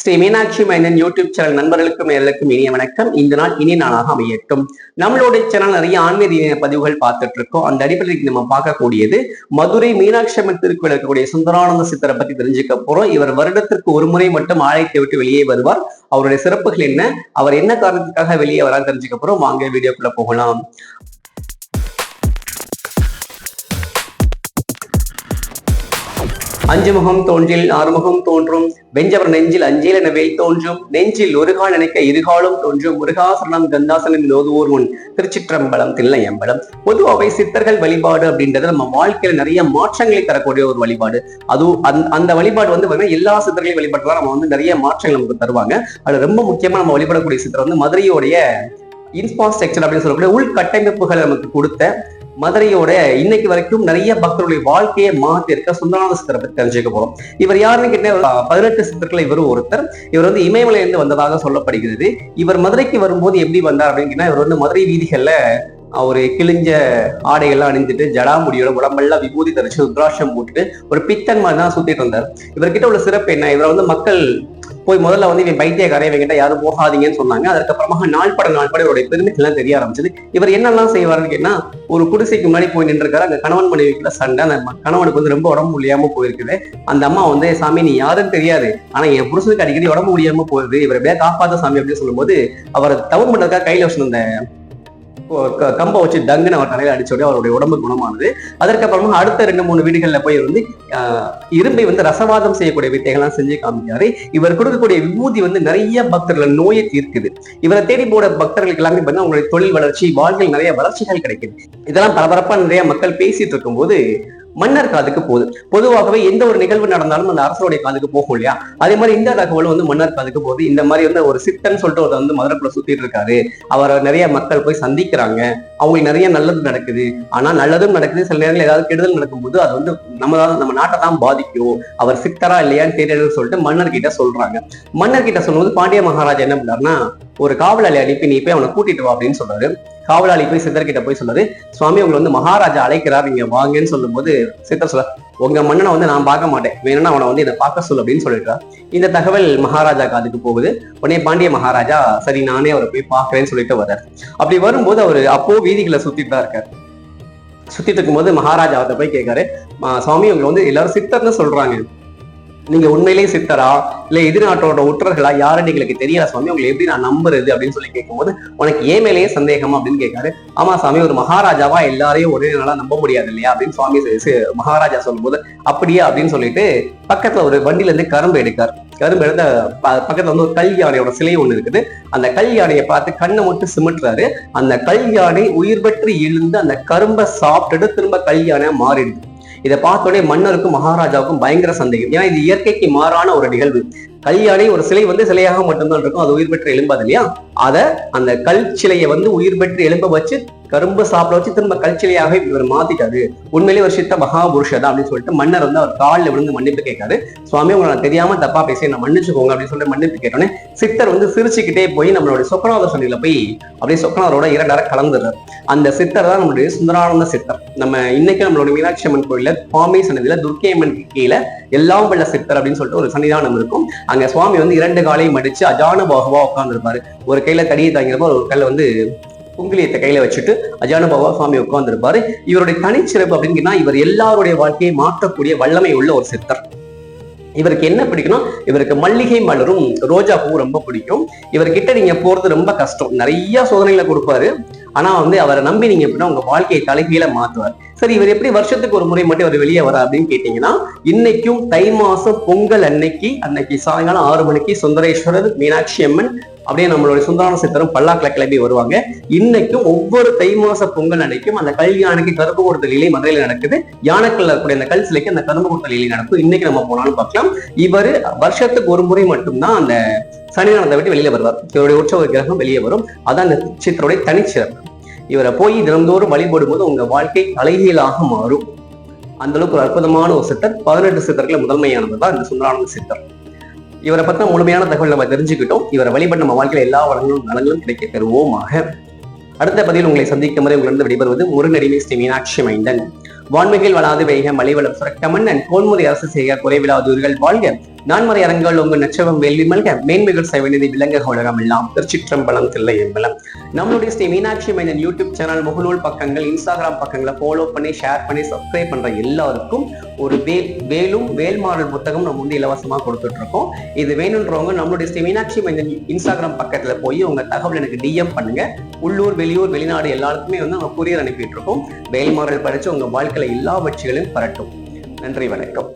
ஸ்ரீ மீனாட்சி மைனன் YouTube channel நண்பர்களுக்கும் நேர்களுக்கும் இனிய வணக்கம். இந்த நாள் இனிய நாளாக அமையட்டும். நம்மளுடைய சேனல் நிறைய ஆன்மீக பதிவுகள் பார்த்துட்டு இருக்கோம் அந்த அடிப்படையில் நம்ம பார்க்கக்கூடியது மதுரை மீனாட்சி அம்மன் திருக்கோயில் இருக்கக்கூடிய சுந்தரானந்த சித்தரை பத்தி தெரிஞ்சுக்க போறோம். இவர் வருடத்திற்கு ஒரு முறை மட்டும் ஆலயத்தை விட்டு வெளியே வருவார். அவருடைய சிறப்புகள் என்ன? அவர் என்ன காரணத்துக்காக வெளியே வரான்னு தெரிஞ்சுக்க போறோம். வாங்க வீடியோக்குள்ள போகலாம். அஞ்சு முகம் தோன்றில் ஆறுமுகம் தோன்றும். வெஞ்சவர் நெஞ்சில் அஞ்சில் எனவே தோன்றும். நெஞ்சில் ஒரு கால் நினைக்க இருகாலும் தோன்றும். முருகாசரணம் கந்தாசனம் நோதுவோர் முன். திருச்சிற்றம்பலம் தில்லையம்பலம். பொதுவாகவே சித்தர்கள் வழிபாடு அப்படின்றது நம்ம வாழ்க்கையில நிறைய மாற்றங்களை தரக்கூடிய ஒரு வழிபாடு. அதுவும் அந்த வழிபாடு வந்து எல்லா சித்தர்களையும் வழிபாட்டுலாம் நம்ம வந்து நிறைய மாற்றங்கள் நமக்கு தருவாங்க. அது ரொம்ப முக்கியமா நம்ம வழிபடக்கூடிய சித்தர் வந்து மதுரையோடைய இன்ஃப்ராஸ்ட்ரக்சர் அப்படின்னு சொல்லக்கூடிய உள்கட்டமைப்புகளை நமக்கு கொடுத்த மதுரையோட இன்னைக்கு வரைக்கும் நிறைய பக்தர்களுடைய வாழ்க்கையை மாத்திருக்க இருக்க சுந்தரானந்த சித்தரை பத்தி தெரிஞ்சுக்க போறோம். இவர் யாருன்னு கேட்டா பதினெட்டு சித்தர்கள் இவரும் ஒருத்தர். இவர் வந்து இமயமலையிலிருந்து வந்ததாக சொல்லப்படுகிறது. இவர் மதுரைக்கு வரும்போது எப்படி வந்தார் அப்படின்னு கேட்டா இவர் வந்து மதுரை வீதிகள்ல ஒரு கிழிஞ்ச ஆடைகள்லாம் அணிஞ்சிட்டு ஜடாமுடியோட உடம்பெல்லாம் விபூதி தரிச்சு ருத்ராட்சம் போட்டுட்டு ஒரு பித்தன் மாதிரி தான் சுத்திட்டு வந்தார். இவர்கிட்ட உள்ள சிறப்பு என்ன? இவர் வந்து மக்கள் போய் முதல்ல வந்து இவன் பைத்தியக்காரன் இவன் கிட்ட யாரும் போகாதீங்கன்னு சொன்னாங்க. அதுக்கப்புறமா நாள்பட நாள்பட இவருடைய பெருமைகள்லாம் தெரிய ஆரம்பிச்சது. இவர் என்னெல்லாம் செய்வாருன்னு கேட்டா ஒரு குடிசைக்கு முன்னாடி போய் நின்றுருக்காரு. அங்க கணவன் மனைவிக்குள்ள சண்டை. அந்த கணவனுக்கு வந்து ரொம்ப உடம்பு முடியாம போயிருக்குது. அந்த அம்மா வந்து சாமி நீ யாருன்னு தெரியாது. ஆனா என் புருஷனுக்கு அடிக்கடி உடம்பு முடியாம போகுது. இவர் எப்படியா காப்பாத்த சாமி அப்படின்னு சொல்லும்போது அவர் தவறு பண்ணதுக்காக கையில வச்சிருந்த கம்பை வச்சு டங்குன்னு அவர் தலையில அடிச்ச உடனே அவருடைய உடம்பு குணமானது. அதற்கப்புறமா அடுத்த ரெண்டு மூணு வீடுகள்ல போய் வந்து ஆஹ், இரும்பை வந்து ரசவாதம் செய்யக்கூடிய வித்தைகள்லாம் செஞ்சு காமிக்கிறாரு. இவர் கொடுக்கக்கூடிய விபூதி வந்து நிறைய பக்தர்கள் நோயை தீர்க்குது. இவரை தேடி போட பக்தர்களுக்கு எல்லாமே வந்து அவங்களுடைய தொழில் வளர்ச்சி வாழ்க்கையில் நிறைய வளர்ச்சிகள் கிடைக்குது. இதெல்லாம் பரபரப்பா நிறைய மக்கள் பேசிட்டு இருக்கும்போது மன்னர் காதுக்கு போகுது. பொதுவாகவே எந்த ஒரு நிகழ்வு நடந்தாலும் அந்த அரசருடைய காதுக்கு போகும் இல்லையா? அதே மாதிரி இந்த தகவல் வந்து மன்னர் காதுக்கு போகுது. இந்த மாதிரி வந்து ஒரு சித்தன் சொல்லிட்டு ஒருத்தர் வந்து மதுரைக்குள்ள சுத்திட்டு இருக்காரு. அவரை நிறைய மக்கள் போய் சந்திக்கிறாங்க. அவங்களுக்கு நிறைய நல்லது நடக்குது. ஆனா நல்லதும் நடக்குது. சில நேரங்களில் ஏதாவது கெடுதல் நடக்கும்போது அது வந்து நம்ம நம்ம நாட்டை தான் பாதிக்கும். அவர் சித்தரா இல்லையான்னு தெரியலன்னு சொல்லிட்டு மன்னர் கிட்ட சொல்றாங்க. மன்னர் கிட்ட சொல்லும்போது பாண்டிய மகாராஜா என்ன பண்ணாருன்னா ஒரு காவலாளி அனுப்பி நீ போய் அவனை கூட்டிட்டு வா அப்படின்னு சொல்றாரு. காவலாளி போய் சித்தர் கிட்ட போய் சொல்றாரு சுவாமி உங்களை வந்து மகாராஜா அழைக்கிறார் நீங்க வாங்கன்னு சொல்லும்போது சித்தர் சொல்ல உங்க மன்னனை வந்து நான் பார்க்க மாட்டேன். வேணும்னா அவனை வந்து இதை பார்க்க சொல்லு அப்படின்னு சொல்லிட்டு இந்த தகவல் மகாராஜா காதுக்கு போகுது. உடனே பாண்டிய மகாராஜா சரி நானே அவரை போய் பார்க்கறேன்னு சொல்லிட்டு வர்றார். அப்படி வரும்போது அவர் அப்போ வீதிகளை சுத்திட்டு தான் இருக்காரு. சுத்திட்டு இருக்கும்போது மகாராஜா அவர்கிட்ட போய் கேட்காரு சுவாமி உங்களை வந்து எல்லாரும் சித்தர்னு சொல்றாங்க. நீங்க உண்மையிலேயே சித்தரா? இல்ல எதிர்நாட்டோட உற்றர்களா? யாருன்னு எங்களுக்கு தெரியல சுவாமி. உங்களை எப்படி நான் நம்புறது அப்படின்னு சொல்லி கேட்கும்போது உனக்கு ஏன் மேலேயே சந்தேகம் அப்படின்னு கேட்காரு. ஆமா சாமி ஒரு மகாராஜாவா எல்லாரையும் ஒரே நாளா நம்ப முடியாது இல்லையா அப்படின்னு சுவாமி மகாராஜா சொல்லும்போது அப்படியே அப்படின்னு சொல்லிட்டு பக்கத்துல ஒரு வண்டில இருந்து கரும்பு எடுக்கார். கரும்பு எடுத்த ப- பக்கத்துல வந்து ஒரு கல் யானையோட சிலை ஒண்ணு இருக்குது. அந்த கல் யானையை பார்த்து கண்ணை மட்டும் சிமிட்டுறாரு. அந்த கல் யானை உயிர் பெற்று எழுந்து அந்த கரும்பை சாப்பிட்டுட்டு திரும்ப கல் யானையா மாறிடுது. இதை பார்த்த உடனே மன்னருக்கும் மகாராஜாவுக்கும் பயங்கர சந்தேகம். ஏன்னா இது இயற்கைக்கு மாறான ஒரு நிகழ்வு. கல்யாணி ஒரு சிலை வந்து சிலையாக மட்டும்தான் இருக்கும். அது உயிர் பெற்று எழும்பாது இல்லையா? அதை அந்த கல் சிலையை வந்து உயிர் பெற்று எழும்ப வச்சு கரும்பு சாப்பிட வச்சு திரும்ப கல் சிலையாக இவர் மாத்திட்டாரு. உண்மையிலேயே ஒரு சித்த மகாபுருஷதா அப்படின்னு சொல்லிட்டு மன்னர் வந்து அவர் காலில் விழுந்து மன்னிப்பு கேட்காரு சுவாமி உங்களை நான் தெரியாம தப்பா பேசி நான் மன்னிச்சுக்கோங்க அப்படின்னு சொல்லிட்டு மன்னிப்பு கேட்டோன்னே சித்தர் வந்து சிரிச்சுக்கிட்டே போய் நம்மளுடைய சொக்கநாத சன்னில போய் அப்படியே சொக்கநாதரோட இரண்டரை கலந்துடுறாரு. அந்த சித்தர் தான் நம்மளுடைய சுந்தரானந்த சித்தர். நம்ம இன்னைக்கு நம்மளோட மீனாட்சி அம்மன் கோயில சுவாமி சன்னதியில துர்க்கை அம்மன் கீழே எல்லாம் வல்ல சித்தர் அப்படின்னு சொல்லிட்டு ஒரு சன்னிதானம் இருக்கும். அங்க சுவாமி வந்து இரண்டு காலையும் மடிச்சு அஜான பாகுவா உட்காந்துருப்பாரு ஒரு கையில தடியை தாங்கிறப்ப ஒரு கையில வந்து குங்கிலியத்தை கையில வச்சுட்டு அஜான பாபா சுவாமி உட்கார்ந்துருப்பாரு. இவருடைய தனிச்சிறப்பு அப்படின்னு இவர் எல்லாருடைய வாழ்க்கையை மாற்றக்கூடிய வல்லமை உள்ள ஒரு சித்தர். இவருக்கு என்ன பிடிக்கும்னா இவருக்கு மல்லிகை மலரும் ரோஜா பூ ரொம்ப பிடிக்கும். இவர்கிட்ட நீங்க போறது ரொம்ப கஷ்டம். நிறைய சோதனைகளை கொடுப்பாரு. ஆனா வந்து அவரை நம்பி நீங்க எப்படின்னா உங்க வாழ்க்கையை தலைகீழ மாத்துவார். சரி இவர் எப்படி வருஷத்துக்கு ஒரு முறை மட்டும் அவர் வெளியே வர அப்படின்னு கேட்டீங்கன்னா இன்னைக்கும் தை மாசம் பொங்கல் அன்னைக்கு அன்னைக்கு சாயங்காலம் ஆறு மணிக்கு சுந்தரேஸ்வரர் மீனாட்சி அம்மன் அப்படியே நம்மளுடைய சுந்தரான சித்தரும் பல்லாக்கில கிளம்பி வருவாங்க. இன்னைக்கும் ஒவ்வொரு தை மாச பொங்கல் அன்னைக்கும் அந்த கல் யானைக்கு கரும்பு கொடுத்த லீலை மதுரையில நடக்குது. யானைக்கல்ல இருக்கக்கூடிய அந்த கல் சிலைக்கு அந்த கரும்பு கொடுத்த லீலை நடக்கும். இன்னைக்கு நம்ம போனாலும் பார்க்கலாம். இவர் வருஷத்துக்கு ஒரு முறை மட்டும்தான் அந்த சனிநாதத்தை விட்டு வெளியில வருவார். இவருடைய உற்சவ கிரகம் வெளியே வரும். அதான் அந்த சித்தருடைய தனிச்சிறப்பு. இவரை போய் தினந்தோறும் வழிபடும் போது உங்க வாழ்க்கை தலைகீழாக மாறும். அந்த அளவுக்கு ஒரு அற்புதமான ஒரு சித்தர் பதினெட்டு சித்தர்கள் முதன்மையானது தான் இந்த சுந்தரானந்த சித்தர். இவரை பத்தின முழுமையான தகவல் நம்ம தெரிஞ்சுக்கிட்டோம். இவரை வழிபட்டு நம்ம வாழ்க்கையில எல்லா வளங்களும் நலங்களும் கிடைக்க பெறுவோமாக. அடுத்த பதிவில் உங்களை சந்திக்கும் முறை உங்களிருந்து விடைபெறுவது முருகனடிமை ஸ்ரீ மீனாட்சி மைந்தன் வான்மிகில் வளாது வேக மலைவளம் சுரக்கமன் மன்னன் கோன்முறை அரசு செய்க குறைவிலாதூர்கள் வாழ்க. நான்மறை அரங்கள் உங்கள் நச்சவம் வேள்வி மல்க மேன்மைகள் செய்வனதி விலங்க உலகம் எல்லாம் திருச்சிற்றம்பலம் தில்லை எம்பலம் நம்மளுடைய ஸ்ரீ மீனாட்சி மைனன் யூடியூப் சேனல் முகநூல் பக்கங்கள் இன்ஸ்டாகிராம் பக்கங்களை ஃபாலோ பண்ணி ஷேர் பண்ணி சப்ஸ்கிரைப் பண்ற எல்லாருக்கும் ஒரு வேல் வேலும் வேல்மாறல் புத்தகம் நம்ம வந்து இலவசமா கொடுத்துட்டு இருக்கோம் இது வேணுன்றவங்க நம்மளுடைய ஸ்ரீ மீனாட்சி மைனன் இன்ஸ்டாகிராம் பக்கத்துல போய் உங்க தகவல் எனக்கு டிஎம் பண்ணுங்க. உள்ளூர் வெளியூர் வெளிநாடு எல்லாருக்குமே வந்து நம்ம கொரியர் அனுப்பிட்டு இருக்கோம் வேல்மாறல் பறிச்சு உங்க வாழ்க்கையில எல்லா வெற்றிகளையும் பரட்டும். நன்றி வணக்கம்.